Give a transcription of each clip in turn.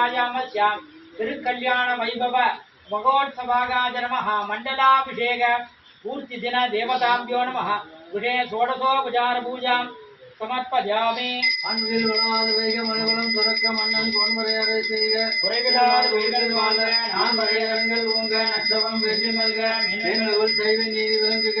யாமஸ்யாம் திருக்கல்யாண வைபவ மகோத்சவாகாய நமः மண்டலாபிஷேக பூர்த்தி தின தேவதாம்பியோ நமः குஷே ஷோடசோபசார பூஜாம். சமர்ப்பயாமி. அன்பில் வளவாத வைக மணிவளம் துறக்க மன்னன் பொன்முறையறை செய்க. குறைவில்லாத உயிர்கள் வாழ்க. நான் வரையரங்கள் உங்க நட்சவம் வெற்றி மல்க. எங்கள் செய்வ நீதி விளங்குக.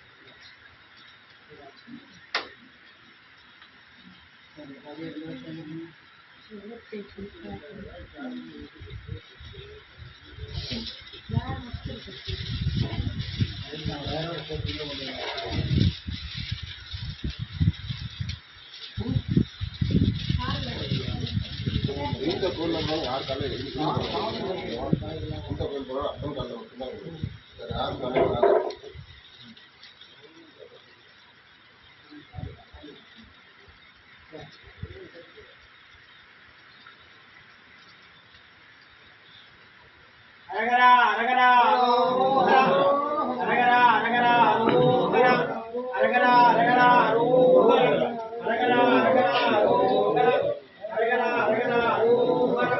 இந்த கோயில் இருந்தாலும் யார் காலையில் எழுதி இந்த கோயில் போனாலும் அத்தனை காலையில் மட்டும்தான் வரும். வேற யார் காலையில் வராது. அரகரா அரகரா அரோகரா அரகரா அரகரா அரோகரா அரகரா அரகரா அரோகரா அரகரா அரகரா அரோகரா அரகரா அரகரா அரோகரா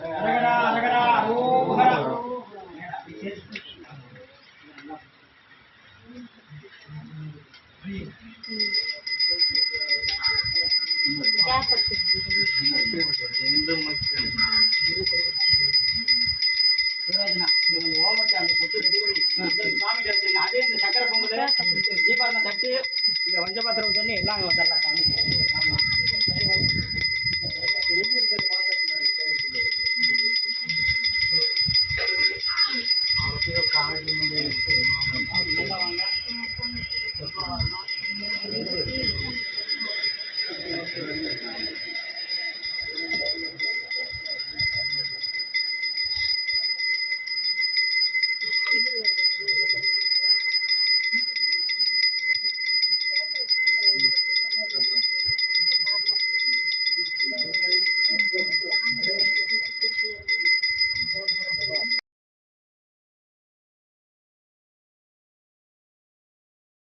ஆ 嗯。嗯。嗯。嗯。嗯。